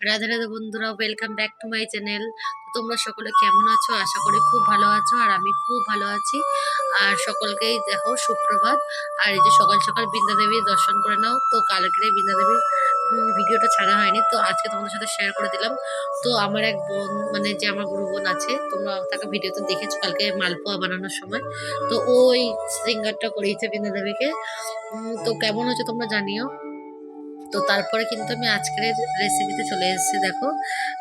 রাধে রাধে বন্ধুরা welcome back to my channel তোমরা সকলে কেমন আছো? আশা করি খুব ভালো আছো আর আমি খুব ভালো আছি। আর সকলকেই দেখো সুপ্রভাত। আর এই যে সকাল সকাল বৃন্দা দেবীর দর্শন করে নাও। তো কালকে বৃন্দা দেবীর উম, ভিডিওটা ছাড়া হয়নি। তো আজকে তোমাদের সাথে শেয়ার করে দিলাম। তো আমার এক বোন মানে যে আমার গুরু বোন আছে তোমরা তাকে ভিডিওতে দেখেছ কালকে মালপোয়া বানানোর সময়। তো ওই সিঙ্গারটা করিয়েছে বৃন্দা দেবীকে। উম, তো কেমন হচ্ছে তোমরা জানিও। তো তারপরে কিন্তু আমি আজকের রেসিপিতে চলে এসেছি, দেখো।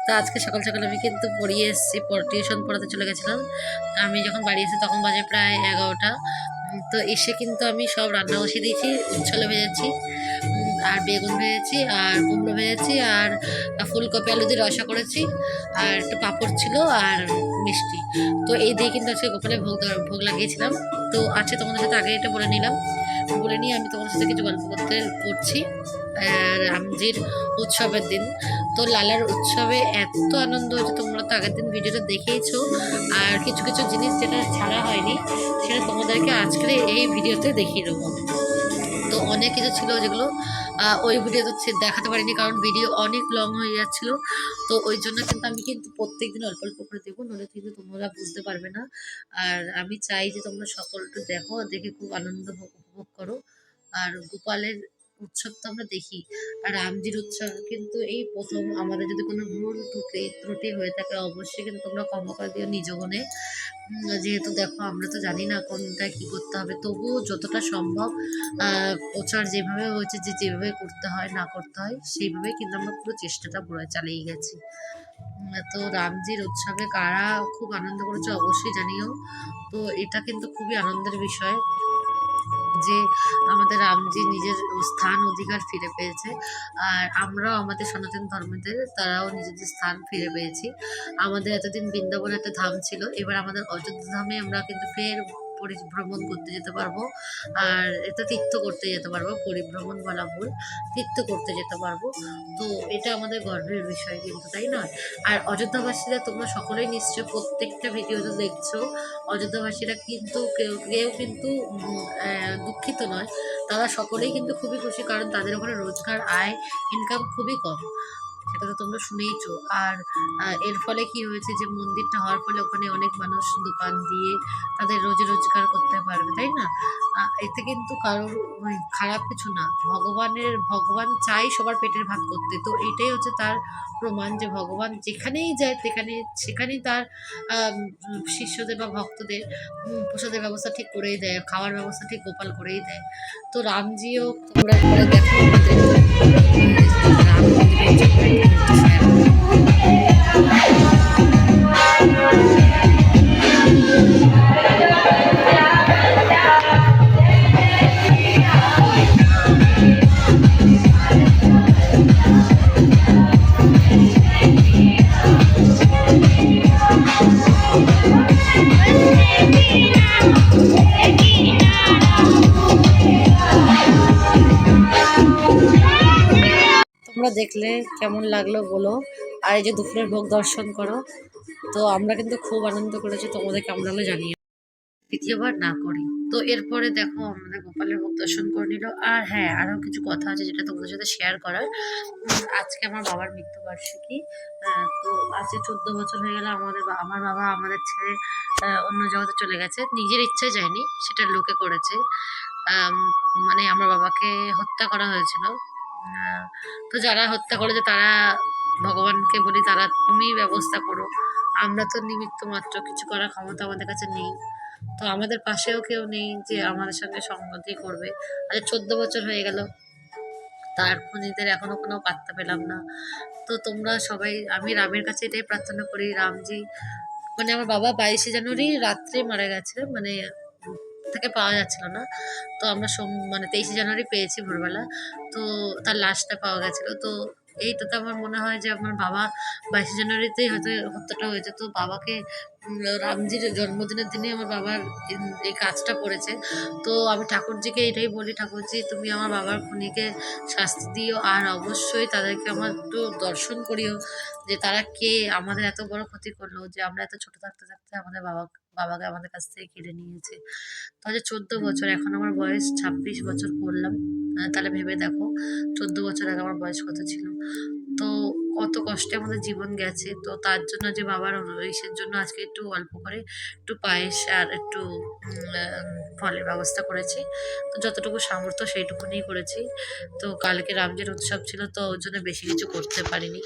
তো আজকে সকাল সকাল আমি কিন্তু পড়িয়ে এসেছি টিউশন পড়াতে চলে গেছিলাম। আমি যখন বাড়ি এসেছি তখন বাজে প্রায় এগারোটা। তো এসে কিন্তু আমি সব রান্না বসিয়ে দিয়েছি উচ্ছলে ভেজেছি আর বেগুন ভেজেছি, আর কুমড়ো ভেজেছি, আর ফুলকপি, আলু দিয়ে রসা করেছি, আর একটু পাঁপড় ছিল, আর মিষ্টি। তো এই দিয়ে কিন্তু আজকে গোপালে ভোগ ভোগ লাগিয়েছিলাম। তো আজকে তোমাদের সাথে, আগে এটা বলে নিলাম। বলে নিয়ে আমি তোমার সাথে কিছু গল্প করতে করছি। আর রামজির উৎসবের দিন। তো লালার উৎসবে এত আনন্দ হয়েছে, তোমরা তো আগের দিন ভিডিওটা দেখেইছো। আর কিছু কিছু জিনিস যেটা ছাড়া হয়নি, সেটা তোমাদেরকে আজকে এই ভিডিওতে দেখিয়ে দেবো। তো অনেক কিছু ছিল যেগুলো ওই ভিডিওতে হচ্ছে দেখাতে পারিনি, কারণ ভিডিও অনেক লং হয়ে যাচ্ছিল। তো ওই জন্য কিন্তু আমি কিন্তু প্রত্যেক দিন অল্প অল্প করে দেবো নাহলে কিন্তু তোমরা বুঝতে পারবে না। আর আমি চাই যে তোমরা সকলটা দেখো, দেখে খুব আনন্দ ভোগ উপভোগ করো। আর গোপালের উৎসব তো আমরা দেখি। আর রামজির উৎসব কিন্তু এই প্রথম আমাদের যদি কোনো ভুল ত্রুটি ত্রুটি হয়ে থাকে, অবশ্যই কিন্তু তোমরা ক্ষমা করে দিও নিজ গুণে যেহেতু দেখো আমরা তো জানি না কোনটা কি করতে হবে, তবুও যতটা সম্ভব প্রচার যেভাবে হয়েছে, যে যেভাবে করতে হয়, না করতে হয় সেইভাবে কিন্তু আমরা পুরো চেষ্টাটা পুরো চালিয়ে গেছি। তো রামজির উৎসবে কারা খুব আনন্দ করেছে অবশ্যই জানিও। তো এটা কিন্তু খুবই আনন্দের বিষয়। যে আমাদের রামজি নিজের স্থান, অধিকার ফিরে পেয়েছে। আর আমরাও আমাদের সনাতন ধর্মদের তারাও নিজেদের স্থান ফিরে পেয়েছি। আমাদের এতদিন বৃন্দাবন একটা ধাম ছিল, এবার আমাদের অযোধ্যা ধামে আমরা কিন্তু ফের পরিভ্রমণ করতে যেতে পারব। আর এটা তীর্থ করতে যেতে পারব, পরিভ্রমণ বলা ভুল। তীর্থ করতে যেতে পারব। তো এটা আমাদের গর্বের বিষয় কিন্তু, তাই নয় আর অযোধ্যাবাসীরা তোমরা সকলেই নিশ্চয়ই প্রত্যেকটা ভিডিওতে দেখছ। অযোধ্যাবাসীরা কিন্তু কেউ কেউ কিন্তু দুঃখিত নয়। তারা সকলেই কিন্তু খুবই খুশি, কারণ তাদের ওখানে রোজগার, আয় ইনকাম খুবই কম। সেটা তো তোমরা শুনেইছো। আর এর ফলে কি হয়েছে যে মন্দিরটা হওয়ার ফলে ওখানে অনেক মানুষ দোকান দিয়ে তাদের রোজি রোজগার করতে পারবে, তাই না? এতে কিন্তু কারোর খারাপ কিছু না। ভগবানের, ভগবান চাই সবার পেটের ভাত করতে। তো এটাই হচ্ছে তার প্রমাণ যে ভগবান যেখানেই যায় সেখানে সেখানেই তার শিষ্যদের বা ভক্তদের প্রসাদের ব্যবস্থা ঠিক করেই দেয়, খাওয়ার ব্যবস্থা ঠিক গোপাল করেই দেয়। তো রামজিও তোমরা দেখো। আমাদের রাম দেখলে কেমন লাগল বলো। আর এই যে দুপুরের ভোগ দর্শন করো। তো আমরা কিন্তু খুব আনন্দ করেছি তোমাদের কেমন লাগল জানিয়ে দ্বিতীয়বার না করি। তো এরপরে দেখো আমাদের গোপালের ভোগ দর্শন করে নিল। আর হ্যাঁ আরও কিছু কথা আছে যেটা তোমাদের সাথে শেয়ার করার। আজকে আমার বাবার মৃত্যুবার্ষিকী। আহ, তো আজকে চোদ্দ বছর হয়ে গেল আমাদের আমার বাবা আমাদের আহ, অন্য জগতে চলে গেছে। নিজের ইচ্ছায় যায়নি সেটা লোকে করেছে। মানে আমার বাবাকে হত্যা করা হয়েছিল। তো যারা হত্যা করেছে তারা ভগবানকে বলি, তারা তুমি ব্যবস্থা করো। আমরা তো নিমিত্ত মাত্র, কিছু করার ক্ষমতা আমাদের কাছে নেই। তো আমাদের পাশেও কেউ নেই যে আমাদের সঙ্গে সংগতি করবে। আজ চোদ্দ বছর হয়ে গেল, তার খুনিদের এখনও কোনো পাত্তা পেলাম না। তো তোমরা সবাই, আমি রামের কাছে এটাই প্রার্থনা করি, রামজি মানে আমার বাবা বাইশে জানুয়ারি রাত্রে মারা গেছে মানে থেকে পাওয়া যাচ্ছিল না। তো আমরা সোম মানে তেইশে জানুয়ারি পেয়েছি ভোরবেলা। তো তার লাশটা পাওয়া গেছিল। তো এইটাতে আমার মনে হয় যে আমার বাবা বাইশে জানুয়ারিতেই হয়তো হত্যাটা হয়েছে। তো বাবাকে রামজির জন্মদিনের দিনে আমার বাবার এই- কাজটা করেছে তো আমি ঠাকুরজিকে এটাই বলি, ঠাকুরজি, তুমি আমার বাবার খুনিকে শাস্তি দিও আর অবশ্যই তাদেরকে আমার একটু দর্শন করিও যে তারা কে, আমাদের এত বড় ক্ষতি করল, যে আমরা এত ছোট থাকতে থাকতে আমাদের বাবা বাবাকে আমাদের কাছ থেকে কেড়ে নিয়েছে। তো আজ চোদ্দ বছর, এখন আমার বয়স ছাব্বিশ বছর করলাম। তাহলে ভেবে দেখো, চোদ্দ বছর আগে আমার বয়স কত ছিল? তো কত কষ্টে আমাদের জীবন গেছে। তো তার জন্য যে বাবার ইসের জন্য আজকে একটু অল্প করে একটু পায়েস আর একটু ফলের ব্যবস্থা করেছি। তো যতটুকু সামর্থ্য সেইটুকুনি করেছি। তো কালকে রামজের উৎসব ছিল, তো ওর জন্য বেশি কিছু করতে পারিনি।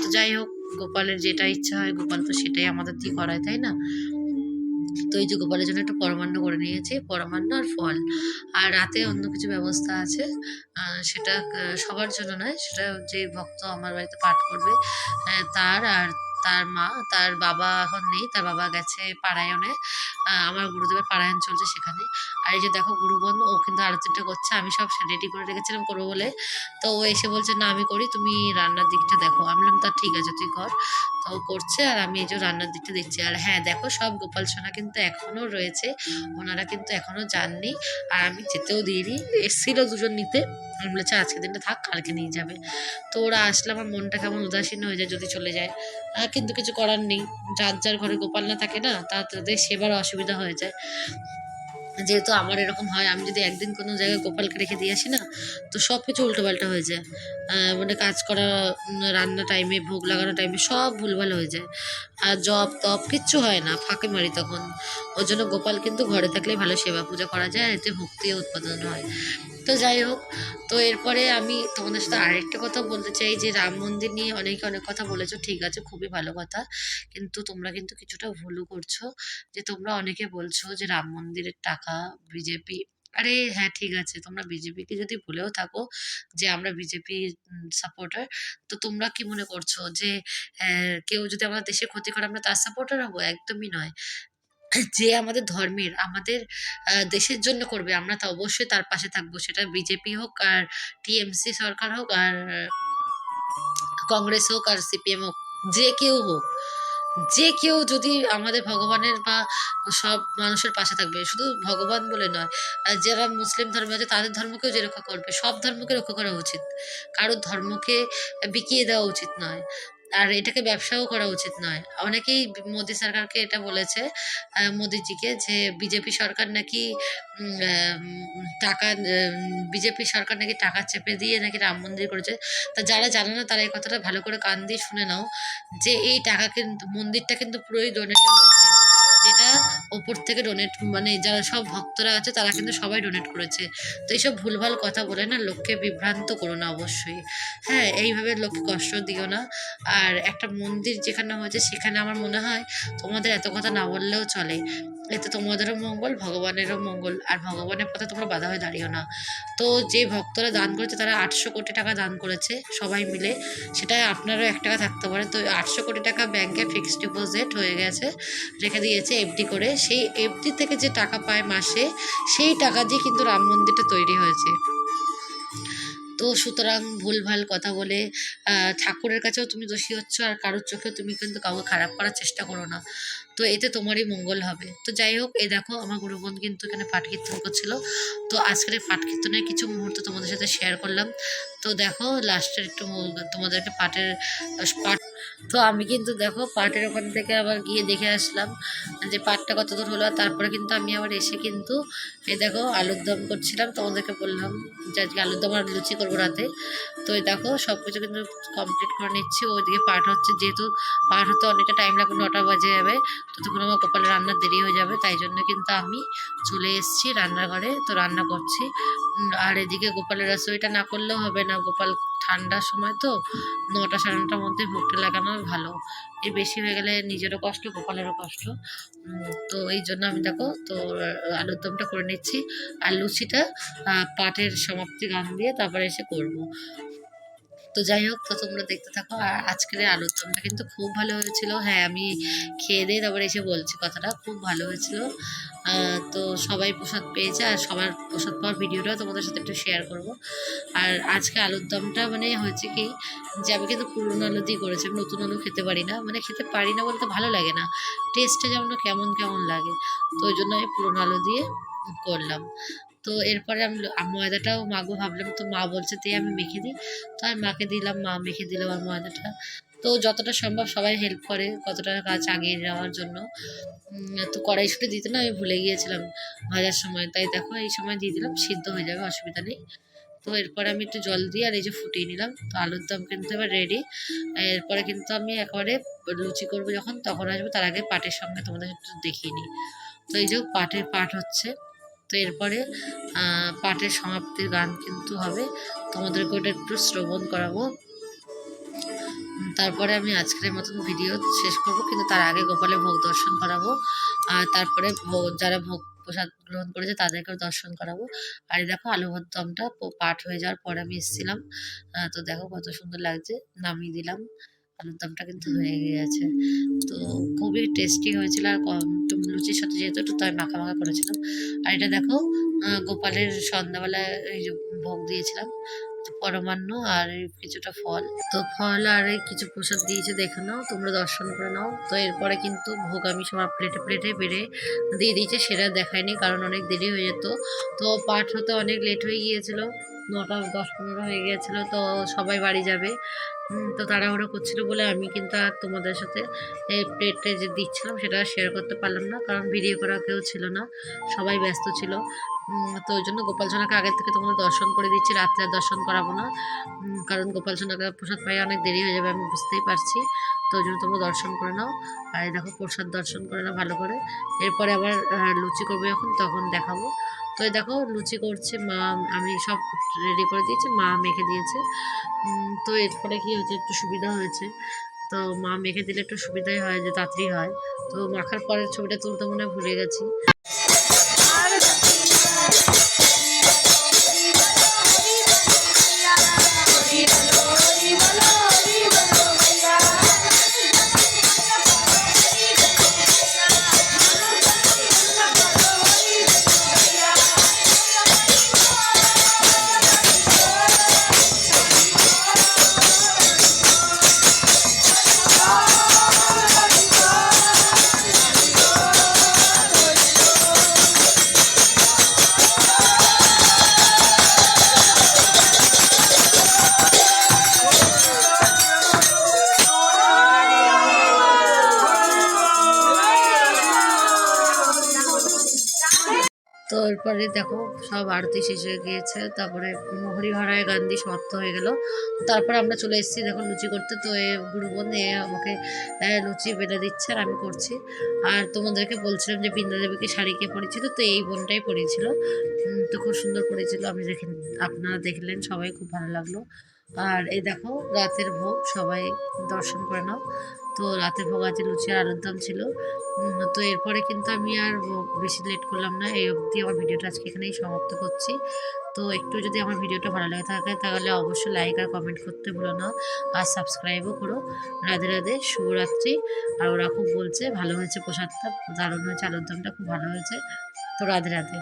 তো যাই হোক, গোপালের যেটা ইচ্ছা হয়, গোপাল তো সেটাই আমাদের দিয়ে করায়, তাই না? তো এই যে জন্য একটু পরমান্ন করে নিয়েছি, পরমান্ন আর ফল। আর রাতে অন্য কিছু ব্যবস্থা আছে সেটা সবার জন্য নয়, সেটা যে ভক্ত আমার বাড়িতে পাঠ করবে তার আর তার মা, তার বাবা এখন নেই, তার বাবা গেছে পারায়ণে আমার গুরুদেবের পারায়ণ চলছে সেখানে। আর এই যে দেখো গুরুবন্ধু, ও কিন্তু আরতিটা করছে, আমি সব রেডি করে রেখেছিলাম করব বলে। তো ও এসে বলছে, না, আমি করি, তুমি রান্নার দিকটা দেখো। আমি বললাম, তা ঠিক আছে, তুই কর। করছে আর আমি এই যে রান্নার দিকটা দেখছি। আর হ্যাঁ দেখো সব গোপাল সোনা কিন্তু এখনও রয়েছে। ওনারা কিন্তু এখনও যাননি। আর আমি যেতেও দিইনি। এসেছিল দুজন নিতে। আমি বলেছে আজকে দিনটা থাক কালকে নিয়ে যাবে। তো ওরা আসলে আমার মনটা কেমন উদাসীন হয়ে যায় যদি চলে যায়। আহ, কিন্তু কিছু করার নেই। যার যার ঘরে গোপাল না থাকে না তাদের সেবার অসুবিধা হয়ে যায়। যেহেতু আমার এরকম হয়, আমি যদি একদিন কোনো জায়গায় গোপালকে রেখে দিয়ে আসি না, তো সব কিছু উল্টোপাল্টা হয়ে যায়। মানে কাজ করা রান্না টাইমে ভোগ লাগানো টাইমে সব ভুলভাল হয়ে যায়। আর জব তপ কিচ্ছু হয় না, ফাঁকে মারি তখন। ওর জন্য গোপাল কিন্তু ঘরে থাকলেই ভালো, সেবা পূজা করা যায়, এতে ভক্তি উৎপাদন হয়। তো যাই হোক, তো এরপরে আমি তোমাদের সাথে আরেকটা কথা বলতে চাই, যে রাম মন্দির নিয়ে অনেকে অনেক কথা বলেছ, ঠিক আছে, খুবই ভালো কথা। কিন্তু তোমরা কিন্তু কিছুটা ভুলও করছ, যে তোমরা অনেকে বলছো যে রাম মন্দিরের টাকা বিজেপি, আরে হ্যাঁ ঠিক আছে, তোমরা বিজেপিকে যদি ভুলেও থাকো যে আমরা বিজেপি সাপোর্টার তো তোমরা কি মনে করছ যে কেউ যদি আমাদের দেশের ক্ষতি করে আমরা তার সাপোর্টার হব? একদমই নয়। যে আমাদের ধর্মের, আমাদের দেশের জন্য করবে, আমরা তো অবশ্যই তার পাশে থাকব। সেটা বিজেপি হোক আর টিএমসি সরকার হোক আর কংগ্রেস হোক আর সিপিএম হোক, যে কেউ হোক। যে কেউ যদি আমাদের ভগবানের বা সব মানুষের পাশে থাকবে, শুধু ভগবান বলে নয় যারা মুসলিম ধর্মে আছে তাদের ধর্মকেও যে রক্ষা করবে, সব ধর্মকে রক্ষা করা উচিত। কারোর ধর্মকে বিকিয়ে দেওয়া উচিত নয়। আর এটাকে ব্যবসাও করা উচিত নয়। অনেকেই মোদি সরকারকে এটা বলেছে মোদিজিকে যে বিজেপি সরকার নাকি টাকা বিজেপি সরকার নাকি টাকা চেপে দিয়ে নাকি রাম মন্দির করেছে। তা যারা জানে না তারা এই কথাটা ভালো করে কান দিয়ে শুনে নাও যে এই টাকা কিন্তু মন্দিরটা কিন্তু পুরোই ডোনেশন হয়েছে। যেটা ওপর থেকে ডোনেট মানে যারা সব ভক্তরা আছে তারা কিন্তু সবাই ডোনেট করেছে। তো এইসব ভুলভাল কথা বলে না, লোককে বিভ্রান্ত করো না অবশ্যই। হ্যাঁ এইভাবে লোককে কষ্ট দিও না। আর একটা মন্দির যেখানে হয়েছে সেখানে আমার মনে হয় তোমাদের এত কথা না বললেও চলে। এতে তোমাদেরও মঙ্গল, ভগবানেরও মঙ্গল, আর ভগবানের পথে তোমরা বাধা হয়ে দাঁড়িও না। তো যে ভক্তরা দান করেছে তারা আটশো কোটি টাকা দান করেছে সবাই মিলে। সেটা আপনারও এক টাকা থাকতে পারে। তো আটশো কোটি টাকা ব্যাংকে ফিক্সড ডিপোজিট হয়ে গেছে, রেখে দিয়েছে এফডি করে। সেই এফডি থেকে যে টাকা পায় মাসে, সেই টাকা দিয়ে কিন্তু রাম মন্দিরটা তৈরি হয়েছে। তো সুতরাং ভুলভাল কথা বলে ঠাকুরের কাছেও তুমি দোষী হচ্ছ আর কারোর চোখেও তুমি কিন্তু কাউকে খারাপ করার চেষ্টা করো না। তো এতে তোমারই মঙ্গল হবে। তো যাই হোক, এই দেখো আমার গুরুবোন কিন্তু এখানে পাঠ কীর্তন করছিল। তো আজকের এই পাঠ কীর্তনের কিছু মুহূর্ত তোমাদের সাথে শেয়ার করলাম। তো দেখো লাস্টের একটু তোমাদেরকে পাঠের পাট তো আমি কিন্তু দেখো পাটের ওখান থেকে আবার গিয়ে দেখে আসলাম যে পাটটা কত দূর হলো তারপরে কিন্তু আমি আবার এসে কিন্তু এই দেখো আলুর দম করছিলাম। তোমাদেরকে বললাম যে আজকে আলুর দম আর লুচি করব রাতে। তো এই দেখো সব কিছু কিন্তু কমপ্লিট করে নিচ্ছি। ওইদিকে পাট হচ্ছে, যেহেতু পাট হতে অনেকটা টাইম লাগবে, নটা বাজে যাবে। ততক্ষণ আমার কপালে রান্নার দেরি হয়ে যাবে, তাই জন্য কিন্তু আমি চলে এসেছি রান্নাঘরে। তো রান্না করছি। আর এদিকে গোপালের রসইটা না করলেও হবে না। গোপাল ঠান্ডার সময় তো নটা সাড়ে নটার মধ্যে ভোগটা লাগানো ভালো। এর বেশি হয়ে গেলে নিজেরও কষ্ট, গোপালেরও কষ্ট। তো এই জন্য আমি দেখো, তো আলুর দমটা করে নিচ্ছি। আর লুচিটা পাটের সমাপ্তি গান দিয়ে তারপরে এসে করব। তো যাই হোক, তো তোমরা দেখতে থাকো। আর আজকের আলুর দমটা কিন্তু খুব ভালো হয়েছিল। হ্যাঁ আমি খেয়ে দিয়ে তারপরে এসে বলছি কথাটা, খুব ভালো হয়েছিল। তো সবাই প্রসাদ পেয়েছে আর সবার প্রসাদ পাওয়ার ভিডিওটা তোমাদের সাথে একটু শেয়ার করব। আর আজকে আলুর দমটা মানে হয়েছে কি, যে আমি কিন্তু পুরনো আলু দিয়ে করেছি, আমি নতুন আলু খেতে পারি না। মানে খেতে পারি না বলতে ভালো লাগে না টেস্টটা যেমন কেমন কেমন লাগে। তো ওই জন্য আমি পুরনো আলু দিয়ে করলাম। তো এরপরে আমি ময়দাটাও মাগো ভাবলাম, তো মা বলছে দিয়ে আমি মেখে দিই। তো আমি মাকে দিলাম, মা মেখে দিল আমার ময়দাটা। তো যতটা সম্ভব সবাই হেল্প করে কতটা কাজ আগিয়ে যাওয়ার জন্য। তো কড়াইশুটি দিতে না আমি ভুলে গিয়েছিলাম ভাজার সময়। তাই দেখো এই সময় দিয়ে দিলাম, সিদ্ধ হয়ে যাবে, অসুবিধা নেই। তো এরপরে আমি একটু জল দিয়ে আর এই যে ফুটিয়ে নিলাম। তো আলুর দম কিন্তু এবার রেডি এরপরে কিন্তু আমি একেবারে লুচি করব যখন, তখন আসব, তার আগে পাটের সঙ্গে তোমাদের একটু দেখিয়ে নিই। তো এই যে পাটের পাট হচ্ছে। তো এরপরে পাটের সমাপ্তির গান কিন্তু হবে। তোমাদেরকে ওটা একটু শ্রবণ করাবো। তারপরে আমি আজকের মতন ভিডিও শেষ করব, কিন্তু তার আগে গোপালে ভোগ দর্শন করাবো। আর তারপরে ভোগ, যারা ভোগ প্রসাদ গ্রহণ করেছে, তাদেরকেও দর্শন করাবো। আর দেখো আলু ভর্দমটা পাঠ হয়ে যাওয়ার পরে আমি এসেছিলাম। তো দেখো কত সুন্দর লাগছে, নামিয়ে দিলাম। আলুর দমটা কিন্তু হয়ে গিয়েছে। তো খুবই টেস্টি হয়েছিল আর লুচির সাথে যেহেতু একটু তাই মাখা মাখা করেছিলাম। আর এটা দেখো গোপালের সন্ধ্যাবেলায় এই যে ভোগ দিয়েছিলাম পরমান্ন আর কিছুটা ফল। তো ফল আর কিছু প্রসাদ দিয়েছে, দেখে নাও, তোমরা দর্শন করে নাও। তো এরপরে কিন্তু ভোগ আমি সবার প্লেটে প্লেটে বেড়ে দিয়ে দিয়েছে, সেটা দেখায়নি কারণ অনেক দেরি হয়ে যেত। তো পাঠ হতে অনেক লেট হয়ে গিয়েছিল, নটা দশ পনেরো হয়ে গিয়েছিল, তো সবাই বাড়ি যাবে। তো তাড়াহুড়ো করছিল বলে আমি কিন্তু আর তোমাদের সাথে এই প্লেটে যে দিচ্ছিলাম সেটা শেয়ার করতে পারলাম না, কারণ ভিডিও করা কেউ ছিল না, সবাই ব্যস্ত ছিল। তো ওই জন্য গোপাল সোনাকে আগের থেকে তোমাদের দর্শন করে দিচ্ছি, রাত্রে আর দর্শন করাবো না। কারণ গোপাল সোনাকে প্রসাদ পাই অনেক দেরি হয়ে যাবে, আমি বুঝতেই পারছি। তো ওই জন্য তোমরা দর্শন করে নাও। আর দেখো, প্রসাদ দর্শন করে নাও ভালো করে। এরপরে আবার লুচি করব যখন তখন দেখাবো। তো এই দেখো, লুচি করছে মা, আমি সব রেডি করে দিয়েছি, মা মেখে দিয়েছে। তো এর ফলে কি হয়েছে, একটু সুবিধা হয়েছে। তো মা মেখে দিলে একটু সুবিধাই হয়, যে তাড়াতাড়ি হয়। তো মাখার পরের ছবিটা তুলতে মনে ভুলে গেছি। তো এরপরে দেখো, সব আরতি শেষ হয়ে গিয়েছে। তারপরে হরিহরায় গান দিয়ে সমাপ্ত হয়ে গেল। তারপরে আমরা চলে এসেছি দেখো লুচি করতে। তো এ গুরু বোন এ আমাকে লুচি বেলে দিচ্ছে আর আমি করছি। আর তোমাদেরকে বলছিলাম যে বৃন্দা দেবীকে শাড়ি কে পরেছিল তো এই বোনটাই পরেছিল তো খুব সুন্দর পরেছিল আমি দেখে, আপনারা দেখলেন, সবাই খুব ভালো লাগল। আর এই দেখো, রাতের ভোগ সবাই দর্শন করে নাও। তো রাতের ভোগ আছে লুচি আর আলুর দম ছিল। তো এরপরে কিন্তু আমি আর বেশি লেট করলাম না। এই অবধি আমার ভিডিওটা আজকে এখানেই সমাপ্ত করছি। তো একটু যদি আমার ভিডিওটা ভালো লাগে থাকে, তাহলে অবশ্যই লাইক আর কমেন্ট করতে ভুলো না। আর সাবস্ক্রাইবও করো। রাধে রাধে, শুভরাত্রি। আর ওরা খুব বলছে, ভালো হয়েছে প্রসাদটা। দারুণ হয়েছে, আলুর দমটা খুব ভালো হয়েছে। তো রাধে রাধে।